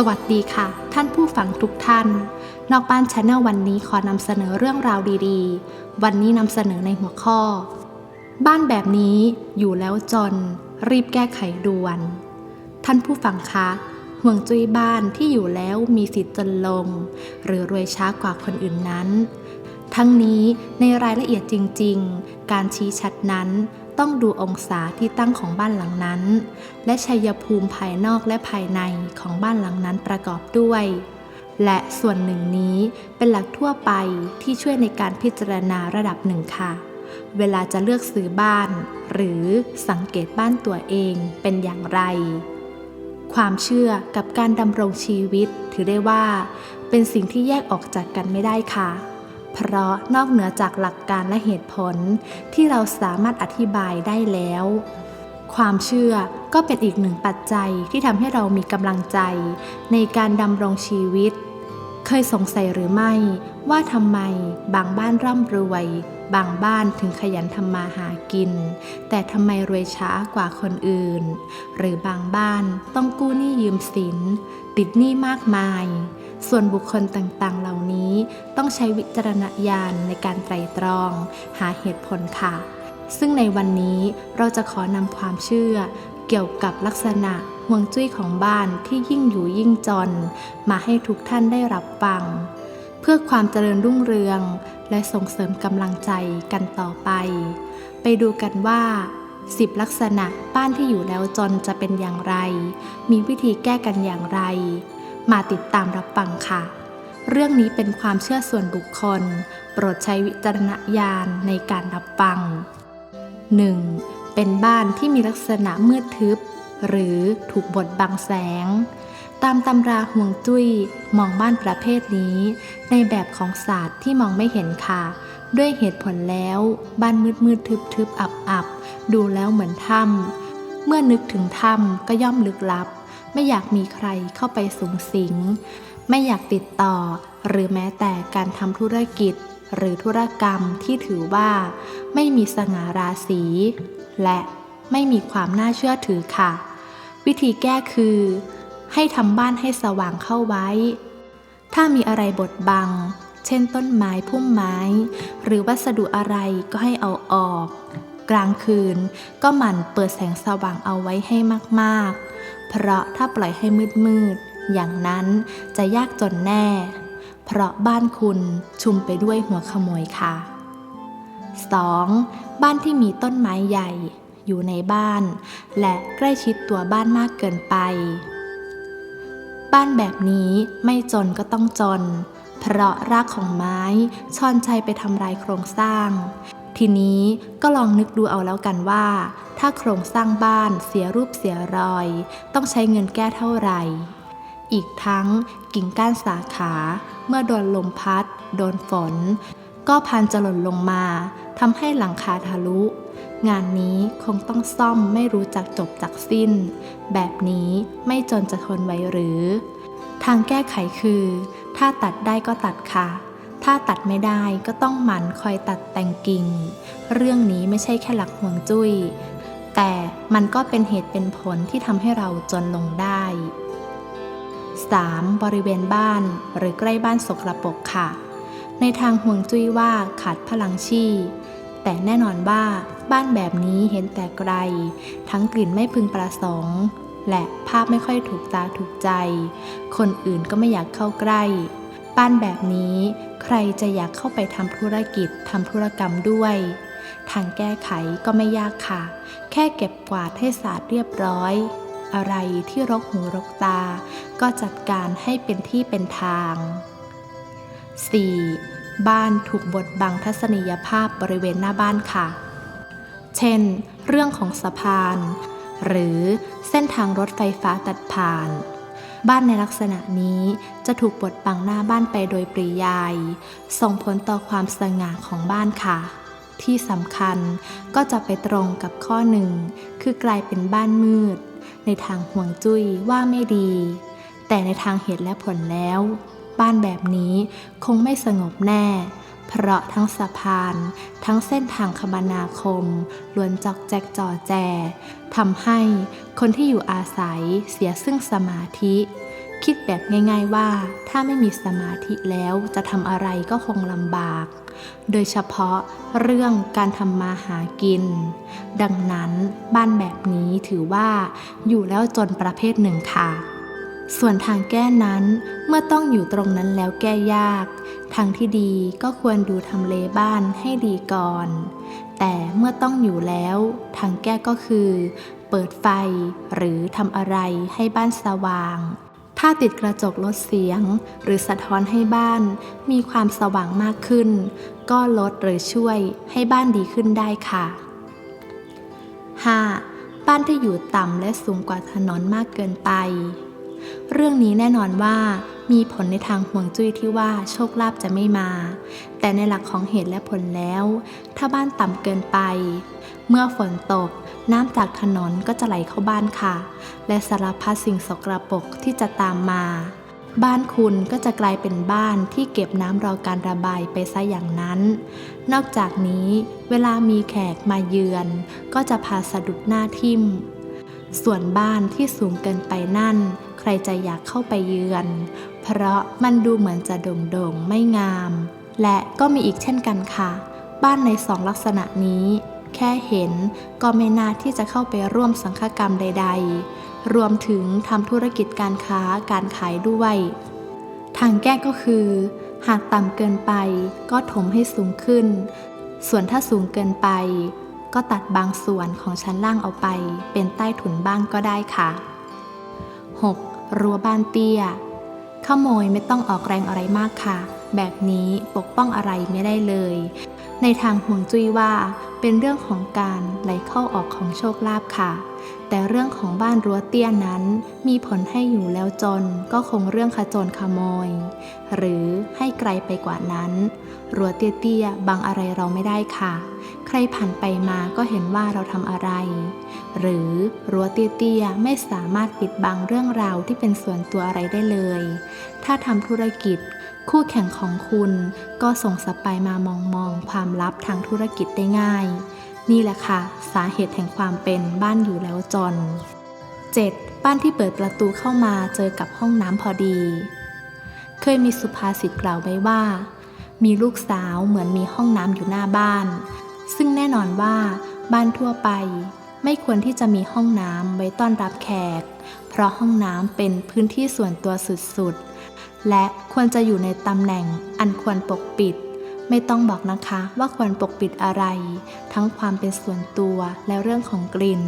สวัสดีค่ะ ท่านผู้ฟังทุกท่าน นอกบ้านชาแนลวันนี้ขอนำเสนอเรื่องราวดีๆ วันนี้นำเสนอในหัวข้อ บ้านแบบนี้อยู่แล้วจน รีบแก้ไขด่วน ท่านผู้ฟังคะห่วงจุ้ยบ้านที่อยู่แล้วมีสิทธิ์จนลง หรือรวยช้ากว่าคนอื่นนั้น ทั้งนี้ในรายละเอียดจริง ๆ การชี้ชัดนั้น ต้องดูองศาที่ตั้งของบ้านหลังนั้น และชัยภูมิภายนอกและภายในของบ้านหลังนั้นประกอบด้วย และส่วนหนึ่งนี้เป็นหลักทั่วไปที่ช่วยในการพิจารณาระดับหนึ่งค่ะ เวลาจะเลือกซื้อบ้าน หรือสังเกตบ้านตัวเองเป็นอย่างไร ความเชื่อกับการดำรงชีวิตถือได้ว่า เป็นสิ่งที่แยกออกจากกันไม่ได้ค่ะ เพราะนอกเหนือจากหลักการและเหตุผลที่เราสามารถอธิบายได้แล้ว ความเชื่อก็เป็นอีกหนึ่งปัจจัยที่ทำให้เรามีกำลังใจ ในการดำรงชีวิต เคยสงสัยหรือไม่ ว่าทำไมบางบ้านร่ำรวย บางบ้านถึงขยันทำมาหากิน แต่ทำไมรวยช้ากว่าคนอื่น หรือบางบ้านต้องกู้หนี้ยืมสิน ติดหนี้มากมาย ส่วนบุคคลต่างๆ เหล่านี้ต้องใช้วิจารณญาณในการไตรตรอง หาเหตุผลค่ะ ซึ่งในวันนี้เราจะขอนำความเชื่อ เกี่ยวกับลักษณะห่วงจุ้ยของบ้านที่ยิ่งอยู่ยิ่งจน มาให้ทุกท่านได้รับฟัง เพื่อความเจริญรุ่งเรือง และส่งเสริมกำลังใจกันต่อไป ไปดูกันว่า10 ลักษณะบ้านที่อยู่แล้วจนจะเป็นอย่างไร มีวิธีแก้กันอย่างไร มาติดตามรับฟังค่ะ เรื่องนี้เป็นความเชื่อส่วนบุคคล โปรดใช้วิจารณญาณในการรับฟัง 1. เป็นบ้านที่มีลักษณะมืดทึบ หรือถูกบดบังแสง ตามตำราห่วงจุ้ยมองบ้านประเภทนี้ ในแบบของศาสตร์ที่มองไม่เห็นค่ะ ด้วยเหตุผลแล้ว บ้านมืดมืดทึบทึบอับอับดูแล้วเหมือนถ้ำเมื่อนึกถึงถ้ำก็ย่อมลึกลับ ไม่อยากมีใครเข้าไปสูงสิง ไม่อยากติดต่อ หรือแม้แต่การทำธุรกิจ หรือธุรกรรมที่ถือว่า ไม่มีสง่าราศี และไม่มีความน่าเชื่อถือค่ะ วิธีแก้คือ ให้ทำบ้านให้สว่างเข้าไว้ ถ้ามีอะไรบดบัง เช่นต้นไม้พุ่มไม้ หรือวัสดุอะไรก็ให้เอาออก กลางคืนก็หมั่นเปิดแสงสว่างเอาไว้ให้มากๆ เพราะถ้าปล่อยให้มืดๆอย่างนั้นจะยากจนแน่ เพราะบ้านคุณชุมไปด้วยหัวขโมยค่ะ 2. บ้านที่มีต้นไม้ใหญ่ อยู่ในบ้าน และใกล้ชิดตัวบ้านมากเกินไป บ้านแบบนี้ไม่จนก็ต้องจน เพราะรากของไม้ช่อนชัยไปทำลายโครงสร้าง ทีนี้ก็ลองนึกดูเอาแล้วกันว่า ถ้าโครงสร้างบ้านเสียรูปเสียรอย ต้องใช้เงินแก้เท่าไหร่ อีกทั้งกิ่งก้านสาขา เมื่อโดนลมพัด โดนฝน ก็พันจะหล่นลงมาทำให้หลังคาทะลุ งานนี้คงต้องซ่อมไม่รู้จักจบจักสิ้น แบบนี้ไม่จนจะทนไหวหรือ ทางแก้ไขคือ ถ้าตัดได้ก็ตัดค่ะ ถ้าตัดไม่ได้ก็ต้องหมั่นคอยตัดแต่งกิ่ง เรื่องนี้ไม่ใช่แค่หลักห่วงจุย้ย แต่มันก็เป็นเหตุเป็นผลที่ทำให้เราจนลงได้ 3. บริเวณบ้านหรือใกล้บ้านสกรปรกค่ะ ในทางห่วงจุ้ยว่าขาดพลังชีแต่แน่นอนว่าบ้านแบบนี้เห็นแต่ไกล ทั้งกลิ่นไม่พึงประสงค์และภาพไม่ค่อยถูกตาถูกใจ คนอื่นก็ไม่อยากเข้าใกล้ บ้านแบบนี้ ใครจะอยากเข้าไปทำธุรกิจทำธุรกรรมด้วย ทางแก้ไขก็ไม่ยากค่ะ แค่เก็บกวาดให้สะอาดเรียบร้อย อะไรที่รกหูรกตา ก็จัดการให้เป็นที่เป็นทาง 4. บ้านถูกบดบังทัศนียภาพบริเวณหน้าบ้านค่ะ เช่น เรื่องของสะพาน หรือเส้นทางรถไฟฟ้าตัดผ่าน บ้านในลักษณะนี้จะถูกบดบังหน้าบ้านไปโดยปริยาย ส่งผลต่อความสง่าของบ้านค่ะ ที่สำคัญก็จะไปตรงกับข้อหนึ่ง คือกลายเป็นบ้านมืด ในทางห่วงจุ้ยว่าไม่ดี แต่ในทางเหตุและผลแล้ว บ้านแบบนี้คงไม่สงบแน่ เพราะทั้งสะพาน ทั้งเส้นทางคมนาคมล้วนจอกแจกจ่อแจทำให้คนที่อยู่อาศัยเสียซึ่งสมาธิ คิดแบบง่าย ๆว่าถ้าไม่มีสมาธิแล้วจะทำอะไรก็คงลำบาก โดยเฉพาะเรื่องการทำมาหากิน ดังนั้นบ้านแบบนี้ถือว่าอยู่แล้วจนประเภทหนึ่งค่ะส่วนทางแก้นั้นเมื่อต้องอยู่ตรงนั้นแล้วแก้ยาก ทางที่ดีก็ควรดูทำเลบ้านให้ดีก่อน แต่เมื่อต้องอยู่แล้ว ทางแก้ก็คือ เปิดไฟหรือทำอะไรให้บ้านสว่าง ถ้าติดกระจกลดเสียง หรือสะท้อนให้บ้าน มีความสว่างมากขึ้น ก็ลดหรือช่วยให้บ้านดีขึ้นได้ค่ะ 5. บ้านที่อยู่ต่ำและสูงกว่าถนนมากเกินไป เรื่องนี้แน่นอนว่า มีผลในทางห่วงจุ้ยที่ว่าโชคลาภจะไม่มา แต่ในหลักของเหตุและผลแล้ว ถ้าบ้านต่ำเกินไป เมื่อฝนตก น้ำจากถนนก็จะไหลเข้าบ้านค่ะ และสารพัดสิ่งสกรปรกที่จะตามมา บ้านคุณก็จะกลายเป็นบ้านที่เก็บน้ำรอการระบายไปซะอย่างนั้น นอกจากนี้เวลามีแขกมาเยือน ก็จะพาสะดุดหน้าทิ่มส่วนบ้านที่สูงเกินไปนั่น ใครจะอยากเข้าไปเยือน เพราะมันดูเหมือนจะโด่งๆไม่งาม และก็มีอีกเช่นกันค่ะ บ้านในสองลักษณะนี้ แค่เห็นก็ไม่น่าที่จะเข้าไปร่วมสังฆกรรมใด ๆ รวมถึงทำธุรกิจการค้าการขายด้วย ทางแก้ก็คือ หากต่ำเกินไปก็ถมให้สูงขึ้น ส่วนถ้าสูงเกินไป ก็ตัดบางส่วนของชั้นล่างเอาไป เป็นใต้ถุนบ้างก็ได้ค่ะ 6. รั้วบ้านเตี้ย ขโมยไม่ต้องออกแรงอะไรมากค่ะ แบบนี้ปกป้องอะไรไม่ได้เลย ในทางห่วงจุ้ยว่าเป็นเรื่องของการไหลเข้าออกของโชคลาภค่ะ แต่เรื่องของบ้านรั้วเตี้ยนั้น มีผลให้อยู่แล้วจนก็คงเรื่องขจรขโมย หรือให้ไกลไปกว่านั้น รั้วเตี้ยๆบังอะไรเราไม่ได้ค่ะ ใครผ่านไปมาก็เห็นว่าเราทำอะไร หรือรั้วเตี้ยๆไม่สามารถปิดบังเรื่องราวที่เป็นส่วนตัวอะไรได้เลย ถ้าทำธุรกิจ คู่แข่งของคุณ ก็ส่งสปายมามองมองความลับทางธุรกิจได้ง่าย นี่แหละค่ะ สาเหตุแห่งความเป็นบ้านอยู่แล้วจน 7. บ้านที่เปิดประตูเข้ามาเจอกับห้องน้ำพอดี เคยมีสุภาษิตกล่าวไว้ว่า มีลูกสาวเหมือนมีห้องน้ำอยู่หน้าบ้าน ซึ่งแน่นอนว่าบ้านทั่วไป ไม่ควรที่จะมีห้องน้ำไว้ต้อนรับแขก เพราะห้องน้ำเป็นพื้นที่ส่วนตัวสุดๆ และควรจะอยู่ในตำแหน่งอันควรปกปิด ไม่ต้องบอกนะคะว่าควรปกปิดอะไร ทั้งความเป็นส่วนตัวและเรื่องของกลิ่น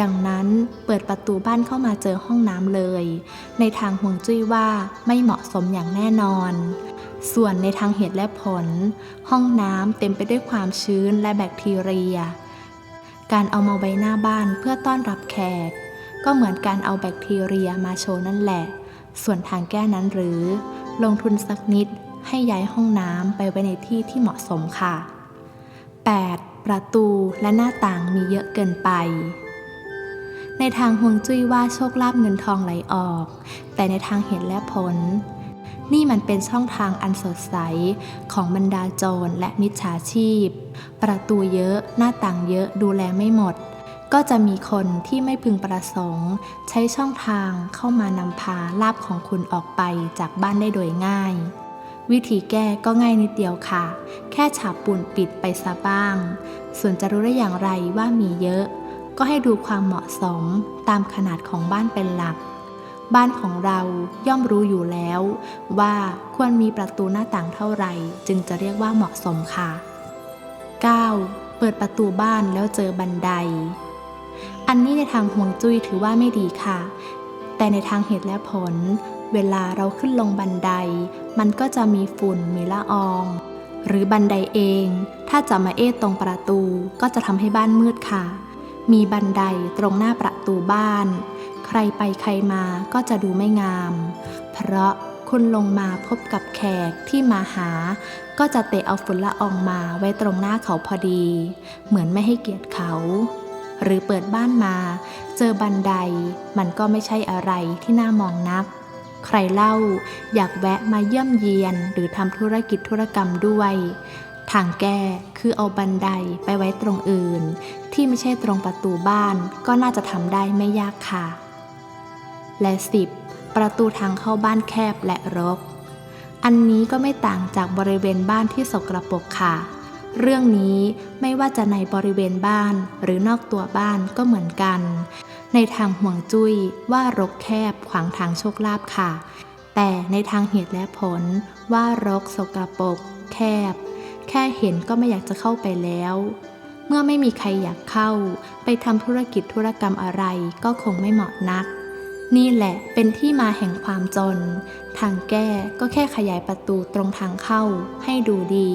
ดังนั้นเปิดประตูบ้านเข้ามาเจอห้องน้ำเลย ในทางห่วงจุ้ยว่าไม่เหมาะสมอย่างแน่นอน ส่วนในทางเหตุและผล ห้องน้ำเต็มไปด้วยความชื้นและแบคทีเรีย การเอามาไว้หน้าบ้านเพื่อต้อนรับแขก ก็เหมือนการเอาแบคทีเรียมาโชว์นั่นแหละ ส่วนทางแก้นั้นหรือ ลงทุนสักนิด ให้ย้ายห้องน้ำไปไว้ในที่ที่เหมาะสมค่ะ 8. ประตูและหน้าต่างมีเยอะเกินไป ในทางห่วงจุ้ยว่าโชคลาภเงินทองไหลออก แต่ในทางเหตุและผล นี่มันเป็นช่องทางอันสดใสของบรรดาโจรและมิจฉาชีพ ประตูเยอะหน้าต่างเยอะดูแลไม่หมดก็จะมีคนที่ไม่พึงประสงค์ ใช้ช่องทางเข้ามานำพาลาบของคุณออกไปจากบ้านได้โดยง่าย วิธีแก้ก็ง่ายนิดเดียวค่ะ แค่ฉาบปูนปิดไปซะบ้าง ส่วนจะรู้ได้อย่างไรว่ามีเยอะ ก็ให้ดูความเหมาะสมตามขนาดของบ้านเป็นหลัก บ้านของเราย่อมรู้อยู่แล้ว ว่าควรมีประตูหน้าต่างเท่าไหร่ จึงจะเรียกว่าเหมาะสมค่ะ 9. เปิดประตูบ้านแล้วเจอบันได อันนี้ในทางห่วงจุ้ยถือว่าไม่ดีค่ะ แต่ในทางเหตุและผล เวลาเราขึ้นลงบันได มันก็จะมีฝุ่นมีละออง หรือบันไดเอง ถ้าจะมาเอตรงประตูก็จะทำให้บ้านมืดค่ะ มีบันไดตรงหน้าประตูบ้าน ใครไปใครมาก็จะดูไม่งาม เพราะคุณลงมาพบกับแขกที่มาหา ก็จะเตะเอาฝุ่นละอองมาไว้ตรงหน้าเขาพอดี เหมือนไม่ให้เกียรติเขาหรือเปิดบ้านมา เจอบันไดมันก็ไม่ใช่อะไรที่น่ามองนัก ใครเล่า อยากแวะมาเยี่ยมเยียน หรือทำธุรกิจธุรกรรมด้วย ทางแก้คือเอาบันไดไปไว้ตรงอื่น ที่ไม่ใช่ตรงประตูบ้านก็น่าจะทำได้ไม่ยากค่ะ และ 10. ประตูทางเข้าบ้านแคบและรก อันนี้ก็ไม่ต่างจากบริเวณบ้านที่สกรปรกค่ะ เรื่องนี้ไม่ว่าจะในบริเวณบ้านหรือนอกตัวบ้านก็เหมือนกัน ในทางห่วงจุ้ยว่ารกแคบขวางทางโชคลาภค่ะ แต่ในทางเหตุและผลว่ารกสกรปรกแคบ แค่เห็นก็ไม่อยากจะเข้าไปแล้ว เมื่อไม่มีใครอยากเข้า ไปทำธุรกิจธุรกรรมอะไรก็คงไม่เหมาะนัก นี่แหละเป็นที่มาแห่งความจน ทางแก้ก็แค่ขยายประตูตรงทางเข้า ให้ดูดี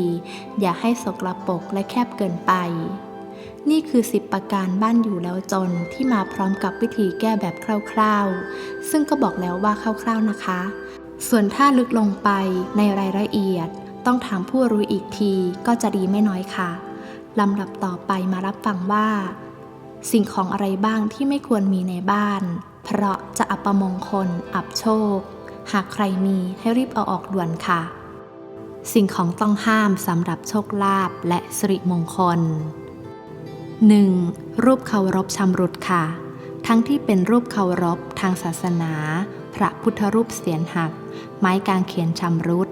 อย่าให้สกรปรกและแคบเกินไป นี่คือ 10 ประการบ้านอยู่แล้วจนที่มาพร้อมกับวิธีแก้แบบคร่าวๆ ซึ่งก็บอกแล้วว่าคร่าวๆนะคะ ส่วนถ้าลึกลงไปในรายละเอียด ต้องถามผู้รู้อีกทีก็จะดีไม่น้อยค่ะลำดับต่อไปมารับฟังว่า สิ่งของอะไรบ้างที่ไม่ควรมีในบ้าน เพราะจะอัปมงคล อับโชค หากใครมีให้รีบเอาออกด่วนค่ะ สิ่งของต้องห้ามสำหรับโชคลาภและสิริมงคล 1. รูปเคารพชำรุดค่ะ ทั้งที่เป็นรูปเคารพทางศาสนา พระพุทธรูปเสียนหัก ไม้กางเขนชำรุด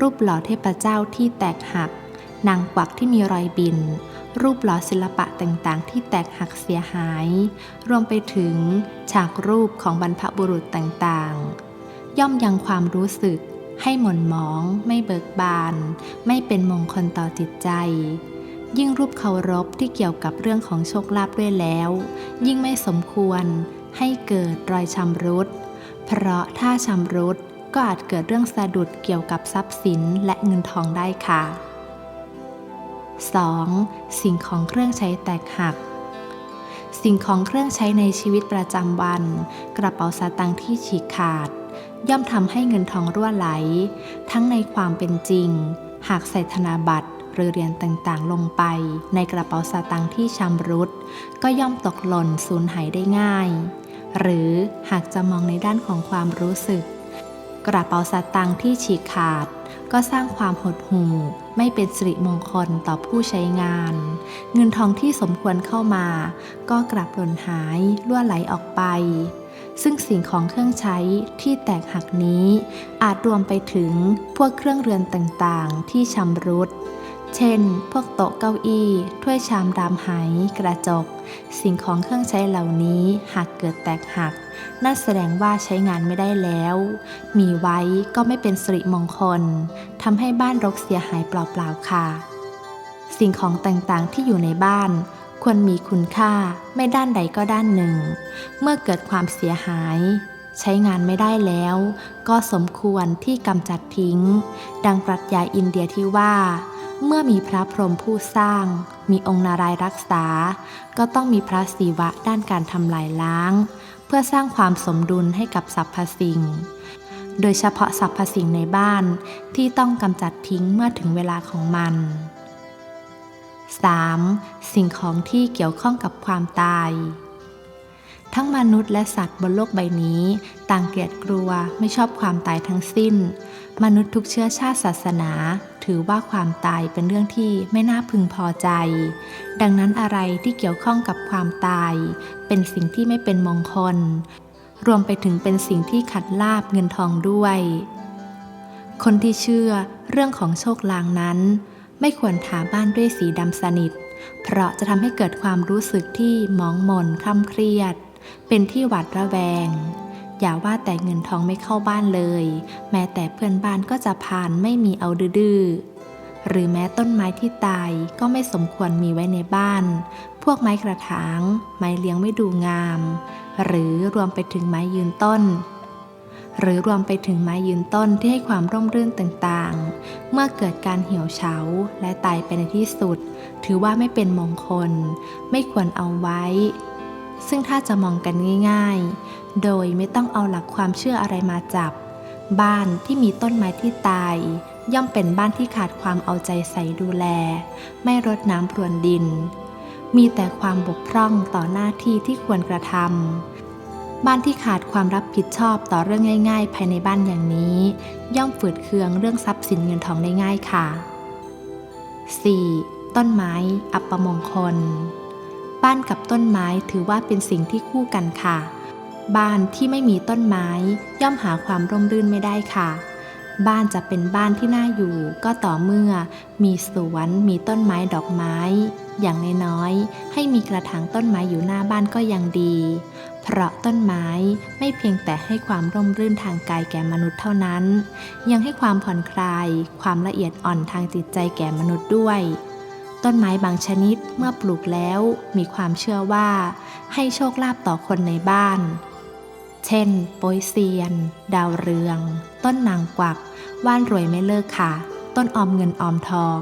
รูปหล่อเทพเจ้าที่แตกหัก นางกวักที่มีรอยบิน รูปหล่อศิลปะต่างๆ ที่แตกหักเสียหาย รวมไปถึงฉากรูปของบรรพบุรุษต่างๆ ย่อมยังความรู้สึก ให้หม่นหมอง ไม่เบิกบาน ไม่เป็นมงคลต่อจิตใจ ยิ่งรูปเคารพที่เกี่ยวกับเรื่องของโชคลาภด้วยแล้ว ยิ่งไม่สมควร ให้เกิดรอยชำรุด เพราะถ้าชำรุดก็อาจเกิดเรื่องสะดุดเกี่ยวกับทรัพย์สินและเงินทองได้ค่ะ 2. สิ่งของเครื่องใช้แตกหัก สิ่งของเครื่องใช้ในชีวิตประจำวัน กระเป๋าสตางค์ที่ฉีกขาด ย่อมทำให้เงินทองรั่วไหล ทั้งในความเป็นจริง หากใส่ธนาบัตรหรือเหรียญต่างๆ ลงไป ในกระเป๋าสตางค์ที่ชำรุด ก็ย่อมตกหล่นสูญหายได้ง่าย หรือหากจะมองในด้านของความรู้สึก กระเป๋าสตางค์ที่ฉีกขาด ก็สร้างความหดหู่ไม่เป็นสิริมงคลต่อผู้ใช้งาน เงินทองที่สมควรเข้ามา ก็กลับหล่นหายล่วไหลออกไป ซึ่งสิ่งของเครื่องใช้ที่แตกหักนี้ อาจรวมไปถึงพวกเครื่องเรือนต่างๆ ที่ชำรุดเช่น พวกโต๊ะเก้าอี้ ถ้วยชามรามไหกระจก สิ่งของเครื่องใช้เหล่านี้หากเกิดแตกหัก นั่นแสดงว่าใช้งานไม่ได้แล้ว มีไว้ก็ไม่เป็นสิริมงคลทำให้บ้านรกเสียหายเปล่าๆค่ะ สิ่งของต่างๆที่อยู่ในบ้าน ควรมีคุณค่าไม่ด้านใดก็ด้านหนึ่ง เมื่อเกิดความเสียหาย ใช้งานไม่ได้แล้ว ก็สมควรที่กำจัดทิ้ง ดังปรัชญาอินเดียที่ว่า เมื่อมีพระพรหมผู้สร้าง มีองค์นารายรักษา ก็ต้องมีพระศิวะด้านการทำลายล้าง เพื่อสร้างความสมดุลให้กับสรรพสิ่ง โดยเฉพาะสรรพสิ่งในบ้านที่ต้องกำจัดทิ้งเมื่อถึงเวลาของมัน 3. สิ่งของที่เกี่ยวข้องกับความตาย ทั้งมนุษย์และสัตว์บนโลกใบนี้ ต่างเกลียดกลัวไม่ชอบความตายทั้งสิ้น มนุษย์ทุกเชื้อชาติศาสนา ถือว่าความตายเป็นเรื่องที่ไม่น่าพึงพอใจ ดังนั้นอะไรที่เกี่ยวข้องกับความตาย เป็นสิ่งที่ไม่เป็นมงคล รวมไปถึงเป็นสิ่งที่ขัดลาบเงินทองด้วย คนที่เชื่อเรื่องของโชคลางนั้น ไม่ควรทาบ้านด้วยสีดำสนิท เพราะจะทำให้เกิดความรู้สึกที่มองหม่นคล่ำเครียด เป็นที่หวาดระแวง อย่าว่าแต่เงินทองไม่เข้าบ้านเลย แม้แต่เพื่อนบ้านก็จะผ่านไม่มีเอาดื้อหรือแม้ต้นไม้ที่ตายก็ไม่สมควรมีไว้ในบ้าน พวกไม้กระถาง ไม้เลี้ยงไม่ดูงาม หรือรวมไปถึงไม้ยืนต้น หรือรวมไปถึงไม้ยืนต้นที่ให้ความร่มรื่นต่างๆ เมื่อเกิดการเหี่ยวเฉาและตายไปในที่สุด ถือว่าไม่เป็นมงคล ไม่ควรเอาไว้ ซึ่งถ้าจะมองกันง่าย ๆ โดยไม่ต้องเอาหลักความเชื่ออะไรมาจับ บ้านที่มีต้นไม้ที่ตาย ย่อมเป็นบ้านที่ขาดความเอาใจใส่ดูแล ไม่รดน้ำพรวนดิน มีแต่ความบกพร่องต่อหน้าที่ที่ควรกระทำบ้านที่ขาดความรับผิดชอบต่อเรื่องง่าย ๆ ภายในบ้านอย่างนี้ ย่อมฝืดเคืองเรื่องทรัพย์สินเงินทองได้ง่ายค่ะ 4. ต้นไม้ อัปมงคล บ้านกับต้นไม้ถือว่าเป็นสิ่งที่คู่กันค่ะ บ้านที่ไม่มีต้นไม้ ย่อมหาความร่มรื่นไม่ได้ค่ะ บ้านจะเป็นบ้านที่น่าอยู่ ก็ต่อเมื่อ มีสวน มีต้นไม้ดอกไม้ อย่างน้อยๆให้มีกระถางต้นไม้อยู่หน้าบ้านก็ยังดี เพราะต้นไม้ไม่เพียงแต่ให้ความร่มรื่นทางกายแก่มนุษย์เท่านั้น ยังให้ความผ่อนคลาย ความละเอียดอ่อนทางจิตใจแก่มนุษย์ด้วย ต้นไม้บางชนิดเมื่อปลูกแล้วมีความเชื่อว่า ให้โชคลาภต่อคนในบ้าน เช่น โปยเซียน ดาวเรือง ต้นนางกวัก ว่านรวยไม่เลิกค่ะ ต้นออมเงินออมทอง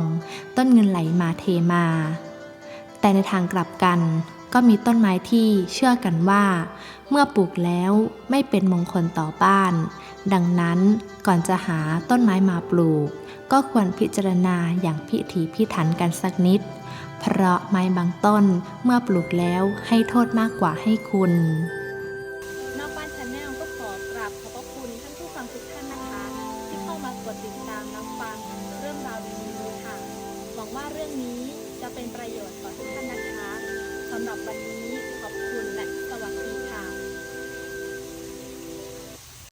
ต้นเงินไหลมาเทมา แต่ในทางกลับกัน ก็มีต้นไม้ที่เชื่อกันว่า เมื่อปลูกแล้วไม่เป็นมงคลต่อบ้าน ดังนั้นก่อนจะหาต้นไม้มาปลูก ก็ควรพิจารณาอย่างพิถีพิถันกันสักนิด เพราะไม้บางต้นเมื่อปลูกแล้วให้โทษมากกว่าให้คุณ